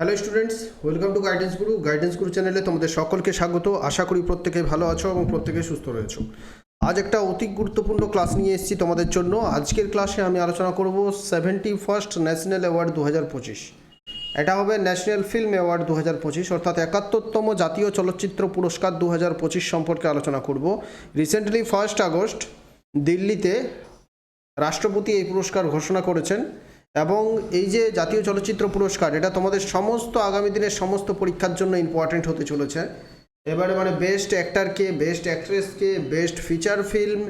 Hello students welcome to guidance guru guidance guru চ্যানেলে তোমাদের সকলকে স্বাগত। আশা করি প্রত্যেকে ভালো আছো এবং প্রত্যেকে সুস্থ রয়েছো। আজ একটা অতি গুরুত্বপূর্ণ ক্লাস নিয়ে এসেছি তোমাদের জন্য। আজকের ক্লাসে আমি আলোচনা করব সেভেন্টি ফার্স্ট ন্যাশনাল অ্যাওয়ার্ড দু হাজার পঁচিশ। এটা হবে ন্যাশনাল ফিল্ম অ্যাওয়ার্ড দু হাজার পঁচিশ, অর্থাৎ একাত্তরতম জাতীয় চলচ্চিত্র পুরস্কার দু হাজার পঁচিশ সম্পর্কে আলোচনা করব। রিসেন্টলি ফার্স্ট আগস্ট দিল্লিতে রাষ্ট্রপতি এই পুরস্কার ঘোষণা করেছেন। এবং এই যে জাতীয় চলচ্চিত্র পুরস্কার, এটা তোমাদের সমস্ত আগামী দিনের সমস্ত পরীক্ষার জন্য ইম্পর্ট্যান্ট হতে চলেছে। এবারে মানে বেস্ট অ্যাক্টারকে best অ্যাক্ট্রেসকে best feature film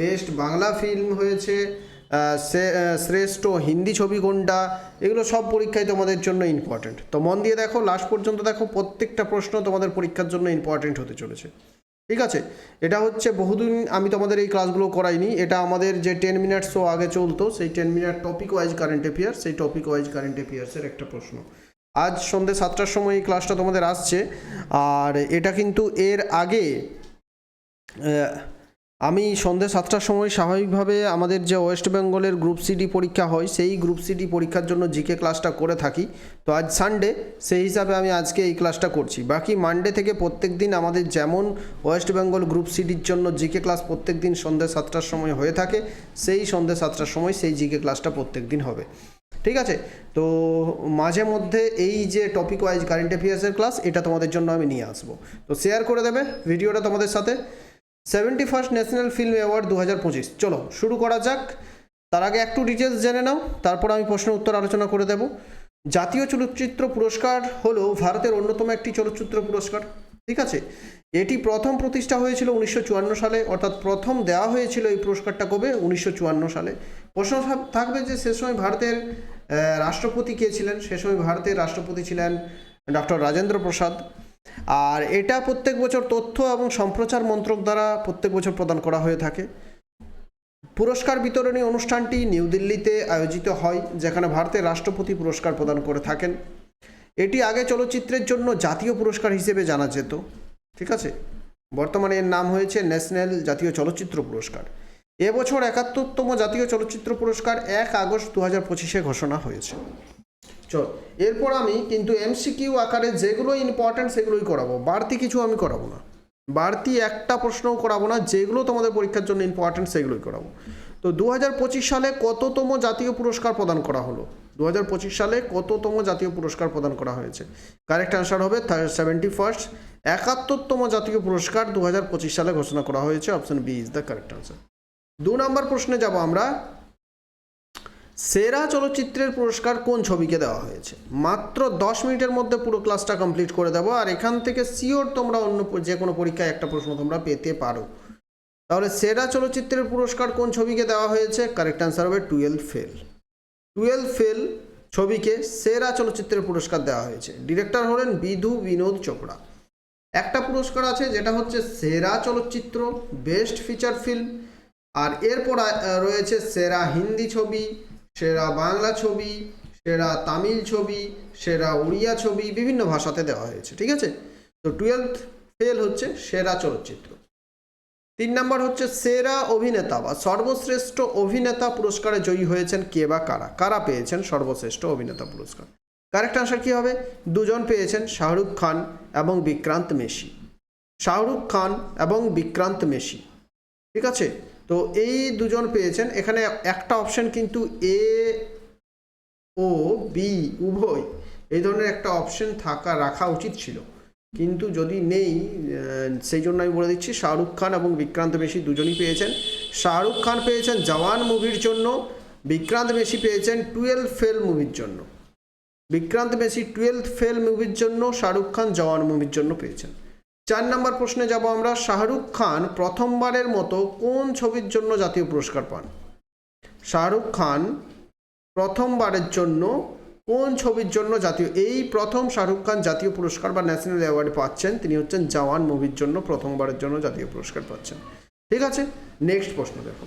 best Bangla film হয়েছে শ্রেষ্ঠ হিন্দি ছবি কোনটা, এগুলো সব পরীক্ষায় তোমাদের জন্য ইম্পর্ট্যান্ট তো মন দিয়ে দেখো লাস্ট পর্যন্ত দেখো, প্রত্যেকটা প্রশ্ন তোমাদের পরীক্ষার জন্য ইম্পর্ট্যান্ট হতে চলেছে। ঠিক আছে? এটা হচ্ছে বহুদিন আমি তোমাদের এই ক্লাসগুলো করাইনি। এটা আমাদের যে টেন মিনিট শো আগে চলতো, সেই ten minute topic wise current affairs সেই টপিক ওয়াইজ কারেন্ট অ্যাফেয়ার্সের একটা প্রশ্ন। আজ সন্ধ্যে সাতটার সময় এই ক্লাসটা তোমাদের আসছে। আর এটা কিন্তু এর আগে আমি সন্ধ্যে সাতটার সময় স্বাভাবিকভাবে আমাদের যে ওয়েস্ট বেঙ্গলের গ্রুপ সিডি পরীক্ষা হয়, সেই গ্রুপ সিডি পরীক্ষার জন্য জিকে ক্লাসটা করে থাকি। তো আজ সানডে, সেই হিসাবে আমি আজকে এই ক্লাসটা করছি। বাকি মানডে থেকে প্রত্যেক দিন আমাদের যেমন ওয়েস্ট বেঙ্গল গ্রুপ সিডির জন্য জিকে ক্লাস প্রত্যেক দিন সন্ধ্যে সাতটার সময় হয়ে থাকে, সেই সন্ধ্যে সাতটার সময় সেই জিকে ক্লাসটা প্রত্যেক দিন হবে। ঠিক আছে? তো মাঝে মধ্যে এই যে টপিক ওয়াইজ কারেন্ট অ্যাফেয়ার্সের ক্লাস এটা তোমাদের জন্য আমি নিয়ে আসব। তো শেয়ার করে দেবে ভিডিওটা তোমাদের সাথে। Seventy first national film award দু হাজার পঁচিশ। চলো, শুরু করা যাক। তার আগে একটু ডিটেলস জেনে নাও, তারপর আমি প্রশ্ন উত্তর আলোচনা করে দেব। জাতীয় চলচ্চিত্র পুরস্কার হলো ভারতের অন্যতম একটি চলচ্চিত্র পুরস্কার, ঠিক আছে? এটি প্রথম প্রতিষ্ঠা হয়েছিল উনিশশো চুয়ান্ন সালে, অর্থাৎ প্রথম দেওয়া হয়েছিল এই পুরস্কারটা কবে? উনিশশো চুয়ান্ন সালে। প্রশ্ন থাকবে যে সে সময় ভারতের রাষ্ট্রপতি কে ছিলেন? সে সময় ভারতের রাষ্ট্রপতি ছিলেন ডক্টর রাজেন্দ্র প্রসাদ। আর এটা প্রত্যেক বছর তথ্য এবং সম্প্রচার মন্ত্রক দ্বারা প্রত্যেক বছর প্রদান করা হয়ে থাকে। পুরস্কার বিতরণী অনুষ্ঠানটি নিউ দিল্লিতে আয়োজিত হয়, যেখানে ভারতের রাষ্ট্রপতি পুরস্কার প্রদান করে থাকেন। এটি আগে চলচ্চিত্রের জন্য জাতীয় পুরস্কার হিসেবে জানা যেত, ঠিক আছে? বর্তমানে এর নাম হয়েছে ন্যাশনাল জাতীয় চলচ্চিত্র পুরস্কার। এবছর একাত্তরতম জাতীয় চলচ্চিত্র পুরস্কার এক আগস্ট দু হাজার পঁচিশে ঘোষণা হয়েছে। চল। এরপর আমি কিন্তু এমসিকিউ আকারে যেগুলো ইম্পর্ট্যান্ট সেগুলোই করাবো। বাড়তি কিছু আমি করাবো না। বাড়তি একটা প্রশ্নও করাবো না, যেগুলো তোমাদের পরীক্ষার জন্য ইম্পর্ট্যান্ট সেগুলোই করাবো। তো দু হাজার পঁচিশ সালে কততম জাতীয় পুরস্কার প্রদান করা হলো? দু হাজার পঁচিশ সালে কততম জাতীয় পুরস্কার প্রদান করা হয়েছে? কারেক্ট অ্যান্সার হবে সেভেন্টি ফার্স্ট একাত্তরতম জাতীয় পুরস্কার দু হাজার পঁচিশ সালে ঘোষণা করা হয়েছে। Option B is the correct answer দু নম্বর প্রশ্নে যাব আমরা। সেরা চলচ্চিত্রের পুরস্কার কোন ছবিকে দেওয়া হয়েছে? মাত্র দশ মিনিটের মধ্যে পুরো ক্লাসটা কমপ্লিট করে দেবো, আর এখান থেকে সিওর তোমরা অন্য যে কোনো পরীক্ষায় একটা প্রশ্ন তোমরা পেতে পারো। তাহলে সেরা চলচ্চিত্রের পুরস্কার কোন ছবিকে দেওয়া হয়েছে? কারেক্ট অ্যান্সার হবে টুয়েলভ ফেল। টুয়েলভ ফেল ছবিকে সেরা চলচ্চিত্রের পুরস্কার দেওয়া হয়েছে। ডিরেক্টর হলেন বিধু বিনোদ চোপড়া। একটা পুরস্কার আছে, যেটা হচ্ছে সেরা চলচ্চিত্র, বেস্ট ফিচার ফিল্ম, আর এরপর রয়েছে সেরা হিন্দি ছবি সেরা বাংলা ছবি, সেরা তামিল ছবি, সেরা উড়িয়া ছবি বিভিন্ন ভাষাতে দেওয়া হয়েছে, ঠিক আছে? তো টুয়েলথ ফেল হচ্ছে সেরা চলচ্চিত্র। তিন নম্বর হচ্ছে সেরা অভিনেতা বা সর্বশ্রেষ্ঠ অভিনেতা পুরস্কারে জয়ী হয়েছেন কে বা কারা? কারা পেয়েছেন সর্বশ্রেষ্ঠ অভিনেতা পুরস্কার? কারেক্ট আনসার কী হবে? দুজন পেয়েছেন শাহরুখ খান এবং বিক্রান্ত মেশি শাহরুখ খান এবং বিক্রান্ত মেশি ঠিক আছে? তো এই দুজন পেয়েছেন। এখানে একটা অপশন কিন্তু এ ও বি উভয় এই ধরনের একটা অপশন থাকা, রাখা উচিত ছিল। কিন্তু যদি নেই সেই জন্য আমি বলে দিচ্ছি, শাহরুখ খান এবং বিক্রান্ত মেশি দুজনই পেয়েছেন। শাহরুখ খান পেয়েছেন জওয়ান মুভির জন্য, বিক্রান্ত মেশি পেয়েছেন টুয়েলভ ফেল মুভির জন্য। বিক্রান্ত মেসি টুয়েলভ ফেল মুভির জন্য, শাহরুখ খান জওয়ান মুভির জন্য পেয়েছেন। চার নম্বর প্রশ্নে যাব আমরা, শাহরুখ খান প্রথমবারের মতো কোন ছবির জন্য জাতীয় পুরস্কার পান? শাহরুখ খান প্রথমবারের জন্য কোন ছবির জন্য জাতীয়, এই প্রথম শাহরুখ খান জাতীয় পুরস্কার বা ন্যাশনাল অ্যাওয়ার্ড পাচ্ছেন, তিনি হচ্ছেন জওয়ান মুভির জন্য প্রথমবারের জন্য জাতীয় পুরস্কার পাচ্ছেন। ঠিক আছে? নেক্সট প্রশ্ন দেখো।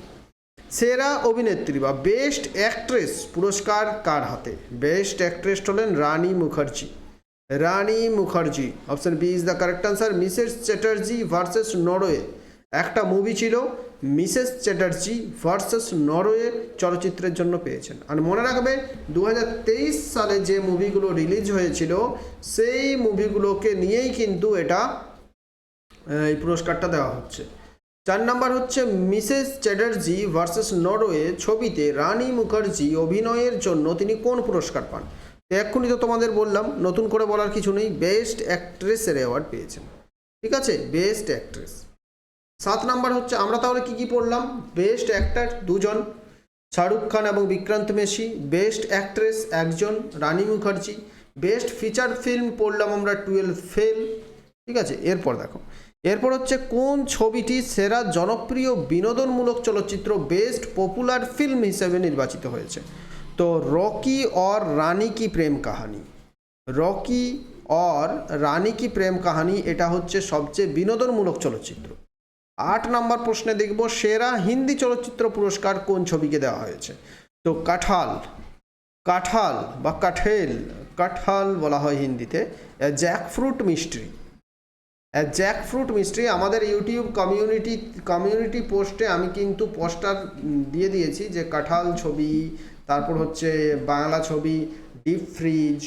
সেরা অভিনেত্রী বা বেস্ট অ্যাক্ট্রেস পুরস্কার কার হাতে? বেস্ট অ্যাক্ট্রেস হলেন Rani Mukherji. Rani Mukherji. Option B is the correct answer Mrs Chatterjee versus Norway একটা মুভি ছিল মিসেস চ্যাটার্জি ভার্সেস নরওয়ে চলচ্চিত্রের জন্য পেয়েছেন। আর মনে রাখবে দু হাজার তেইশ সালে যে মুভিগুলো রিলিজ হয়েছিল, সেই মুভিগুলোকে নিয়েই কিন্তু এটা এই পুরস্কারটা দেওয়া হচ্ছে। চার নাম্বার হচ্ছে মিসেস চ্যাটার্জি ভার্সেস নরওয়ে ছবিতে রানী মুখার্জি অভিনয়ের জন্য তিনি কোন পুরস্কার পান? এক্ষুনি তো তোমাদের বললাম, নতুন করে বলার কিছু নেই। বেস্ট অ্যাক্ট্রেসের অ্যাওয়ার্ড পেয়েছেন। ঠিক আছে? বেস্ট অ্যাক্ট্রেস সাত নাম্বার হচ্ছে, আমরা তাহলে কি কি পড়লাম? বেস্ট অ্যাক্টর দুজন, শাহরুখ খান এবং বিক্রান্ত মেশি বেস্ট অ্যাক্ট্রেস একজন, Rani Mukherji. Best feature film পড়লাম আমরা টুয়েলভ ফেল ঠিক আছে? এরপর দেখো। এরপর হচ্ছে, কোন ছবিটি সেরা জনপ্রিয় বিনোদনমূলক চলচ্চিত্র বেস্ট পপুলার ফিল্ম হিসেবে নির্বাচিত হয়েছে? তো রকি অর রানী কি প্রেম কাহানি রকি অর রানী কি প্রেম কাহানি এটা হচ্ছে সবচেয়ে বিনোদনমূলক চলচ্চিত্র। আট নম্বর প্রশ্নে দেখব, সেরা হিন্দি চলচ্চিত্র পুরস্কার কোন ছবিকে দেওয়া হয়েছে? তো কাঁঠাল কাঁঠাল বা কাঠেল, কাঁঠাল বলা হয় হিন্দিতে জ্যাকফ্রুট মিস্ট্রি। জ্যাকফ্রুট মিস্ট্রি, আমাদের ইউটিউব কমিউনিটি কমিউনিটি পোস্টে আমি কিন্তু পোস্টার দিয়ে দিয়েছি যে কাঁঠাল ছবি তারপর হচ্ছে বাংলা ছবি ডিপ ফ্রিজ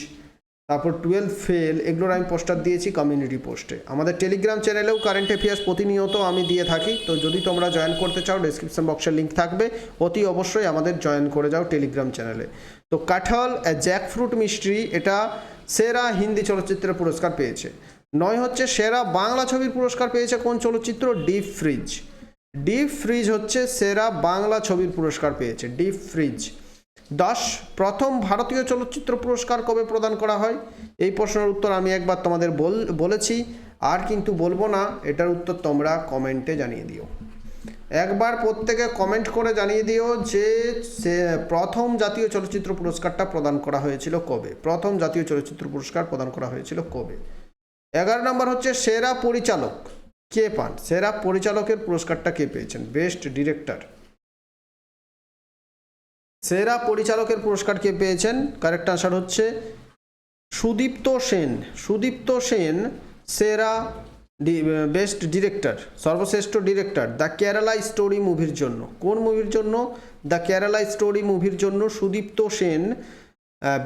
তারপর টুয়েলভ ফেল এগুলোর আমি পোস্টার দিয়েছি কমিউনিটি পোস্টে আমাদের টেলিগ্রাম চ্যানেলেও কারেন্ট অ্যাফেয়ার্স প্রতিনিয়ত আমি দিয়ে থাকি, তো যদি তোমরা জয়েন করতে চাও ডেসক্রিপশন বক্সের লিঙ্ক থাকবে, অতি অবশ্যই আমাদের জয়েন করে যাও টেলিগ্রাম চ্যানেলে তো কাঁঠাল জ্যাকফ্রুট মিস্ট্রি এটা সেরা হিন্দি চলচ্চিত্রের পুরস্কার পেয়েছে। নয় হচ্ছে সেরা বাংলা ছবির পুরস্কার পেয়েছে কোন চলচ্চিত্র? ডিপ ফ্রিজ ডিপ ফ্রিজ হচ্ছে সেরা বাংলা ছবির পুরস্কার পেয়েছে। ডিপ ফ্রিজ দশ প্রথম ভারতীয় চলচ্চিত্র পুরস্কার কবে প্রদান করা হয়? এই প্রশ্নের উত্তর আমি একবার তোমাদের বল, বলেছি। আর কিন্তু বলব না, এটার উত্তর তোমরা কমেন্টে জানিয়ে দিও। একবার প্রত্যেকে কমেন্ট করে জানিয়ে দিও যে সে, প্রথম জাতীয় চলচ্চিত্র পুরস্কারটা প্রদান করা হয়েছিল কবে? প্রথম জাতীয় চলচ্চিত্র পুরস্কার প্রদান করা হয়েছিল কবে? এগারো নম্বর হচ্ছে সেরা পরিচালক কে পান? সেরা পরিচালকের পুরস্কারটা কে পেয়েছেন? Best director. সেরা পরিচালকের পুরস্কার কে পেয়েছেন? কারেক্ট আনসার হচ্ছে সুদীপ্ত সেন। সুদীপ্ত সেন সেরা বেস্ট ডিরেক্টর সর্বশ্রেষ্ঠ ডিরেক্টর দ্য কেরালা স্টোরি মুভির জন্য। কোন মুভির জন্য? দ্য কেরালা স্টোরি মুভির জন্য সুদীপ্ত সেন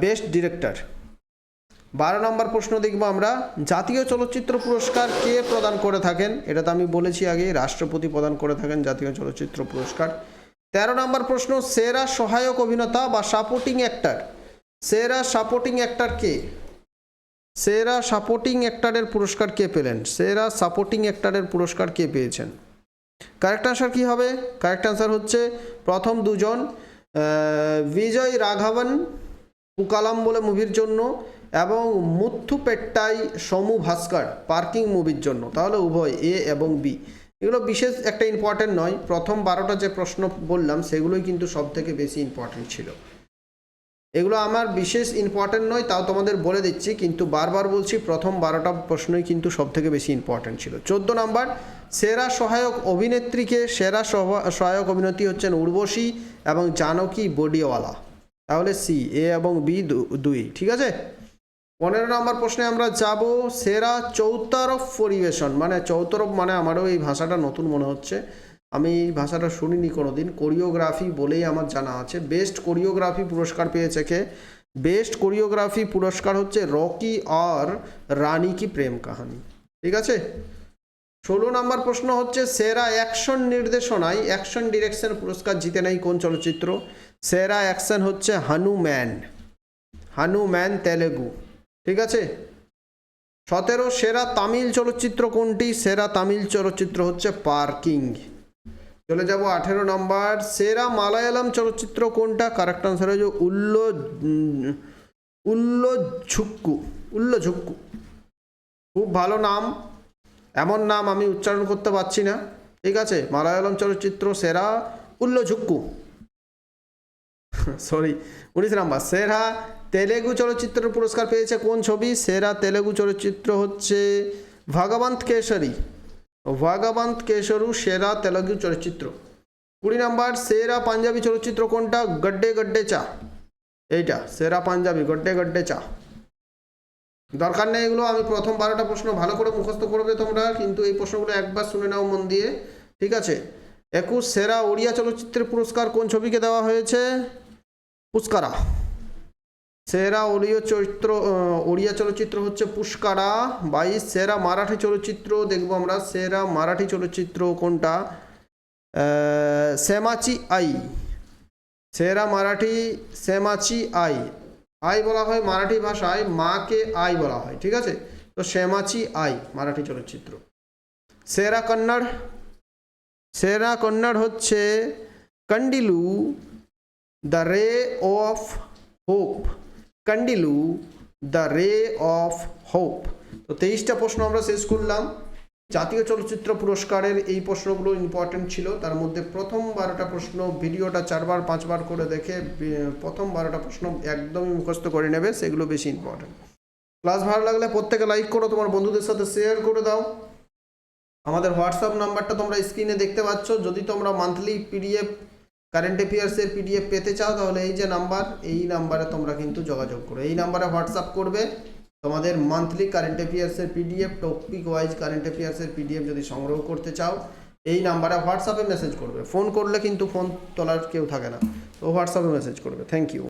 বেস্ট ডিরেক্টর বারো নম্বর প্রশ্ন দেখব আমরা। জাতীয় চলচ্চিত্র পুরস্কার কে প্রদান করে থাকেন? এটা তো আমি বলেছি আগে, রাষ্ট্রপতি প্রদান করে থাকেন জাতীয় চলচ্চিত্র পুরস্কার। তেরো নম্বর প্রশ্ন, সেরা সহায়ক অভিনেতা বা সাপোর্টিং অ্যাক্টার সেরা সাপোর্টিং অ্যাক্টর কে? সেরা সাপোর্টিং অ্যাক্টারের পুরস্কার কে পেলেন? সেরা সাপোর্টিং অ্যাক্টারের পুরস্কার কে পেয়েছেন? কারেক্ট আনসার কী হবে? কারেক্ট আনসার হচ্ছে প্রথম দুজন বিজয় রাঘবন পুকালাম বলে মুভির জন্য এবং মুথু পেট্টাই সমু ভাস্কর, পার্কিং মুভির জন্য। তাহলে উভয় এ এবং বি। এগুলো বিশেষ একটা ইম্পর্টেন্ট নয়। প্রথম বারোটা যে প্রশ্ন বললাম, সেগুলোই কিন্তু সব থেকে বেশি ইম্পর্টেন্ট ছিল। এগুলো আমার বিশেষ ইম্পর্টেন্ট নয়, তাও তোমাদের বলে দিচ্ছি, কিন্তু বারবার বলছি, প্রথম বারোটা প্রশ্নই কিন্তু সব থেকে বেশি ইম্পর্টেন্ট ছিল। চোদ্দ নাম্বার, সেরা সহায়ক অভিনেত্রীকে সেরা সহা- সহায়ক অভিনেত্রী হচ্ছেন উর্বশী এবং জানকী বডিওয়ালা। তাহলে সি, এ এবং বি দুই, ঠিক আছে? পনেরো নম্বর প্রশ্নে আমরা যাব সেরা চৌতারফ পরিবেশন। মানে চৌতরফ মানে আমারও এই ভাষাটা নতুন মনে হচ্ছে। আমি এই ভাষাটা শুনিনি কোনো দিন কোরিওগ্রাফি বলেই আমার জানা আছে। বেস্ট কোরিওগ্রাফি পুরস্কার পেয়েছে কে? বেস্ট কোরিওগ্রাফি পুরস্কার হচ্ছে রকি আর রানী কি প্রেম কাহানি। ঠিক আছে? ষোলো নম্বর প্রশ্ন হচ্ছে, সেরা অ্যাকশন নির্দেশনায় অ্যাকশন ডিরেকশন পুরস্কার জিতে নেয় কোন চলচ্চিত্র? সেরা অ্যাকশন হচ্ছে হানুম্যান। হানুম্যান তেলেগু। ঠিক আছে? সতেরো সেরা তামিল চলচ্চিত্র কোনটি? সেরা তামিল চলচ্চিত্র হচ্ছে পার্কিং। চলে যাব আঠেরো নম্বর। সেরা মালায়ালাম চলচ্চিত্র কোনটা? কারেক্ট আনসার হচ্ছে উল্ল উল্ল ঝুক্কু উল্ল ঝুক্কু। খুব ভালো নাম। এমন নাম আমি উচ্চারণ করতে পারছি না। ঠিক আছে? মালায়ালাম চলচ্চিত্র সেরা উল্ল ঝুক্কু। সরি উনিশ নাম্বার, সেরা তেলেগু চলচ্চিত্রের পুরস্কার পেয়েছে কোন ছবি? সেরা তেলেগু চলচ্চিত্র হচ্ছে ভগবন্ত কেশরী। ভগবন্ত কেশরু সেরা তেলেগু চলচ্চিত্র। কুড়ি নাম্বার, সেরা পাঞ্জাবি চলচ্চিত্র কোনটা? গড্ডে গড্ডে চা। এইটা, সেরা পাঞ্জাবি, গড্ডে গড্ডে চা। দরকার নেই এগুলো, আমি প্রথম বারোটা প্রশ্ন ভালো করে মুখস্থ করবে তোমরা, কিন্তু এই প্রশ্নগুলো একবার শুনে নাও মন দিয়ে, ঠিক আছে? একুশ, সেরা ওড়িয়া চলচ্চিত্রের পুরস্কার কোন ছবিকে দেওয়া হয়েছে? পুষ্কারা। সেরা ওড়িয় চরিত্র ওড়িয়া চলচ্চিত্র হচ্ছে পুষ্কারা। বাইশ সেরা মারাঠি চলচ্চিত্র দেখব আমরা। সেরা মারাঠি চলচ্চিত্র কোনটা? শ্যামাচি আই। সেরা মারাঠি শ্যামাচি আই। আই বলা হয় মারাঠি ভাষায়, মাকে আই বলা হয়, ঠিক আছে? তো শ্যামাচি আই, মারাঠি চলচ্চিত্র। সেরা কন্নড়। সেরা কন্নড় হচ্ছে Kandeelu. The ray of hope Kandeelu the ray of hope তো তেইশটা প্রশ্ন আমরা শেষ করলাম। জাতীয় চলচ্চিত্র পুরস্কারের এই প্রশ্নগুলো ইম্পর্টেন্ট ছিল। তার মধ্যে প্রথম বারোটা প্রশ্ন ভিডিওটা চারবার, পাঁচবার করে দেখে প্রথম বারোটা প্রশ্ন একদমই মুখস্থ করে নেবে। সেগুলো বেশি ইম্পর্টেন্ট ক্লাস ভালো লাগলে প্রত্যেকে লাইক করো, তোমার বন্ধুদের সাথে শেয়ার করে দাও। আমাদের হোয়াটসঅ্যাপ নাম্বারটা তোমরা স্ক্রিনে দেখতে পাচ্ছ। যদি তোমরা মান্থলি পিডিএফ কারেন্ট অ্যাফেয়ার্সের পিডিএফ পেতে চাও, তাহলে এই যে নাম্বার এই নাম্বারে তোমরা কিন্তু যোগাযোগ করো। এই নাম্বারে হোয়াটসঅ্যাপ করবে। তোমাদের মান্থলি কারেন্ট অ্যাফেয়ার্সের পিডিএফ টপিক ওয়াইজ কারেন্ট অ্যাফেয়ার্সের পিডিএফ যদি সংগ্রহ করতে চাও, এই নাম্বারে হোয়াটসঅ্যাপে মেসেজ করবে। ফোন করলে কিন্তু ফোন তোলার কেউ থাকে না। তো হোয়াটসঅ্যাপে মেসেজ করবে। Thank you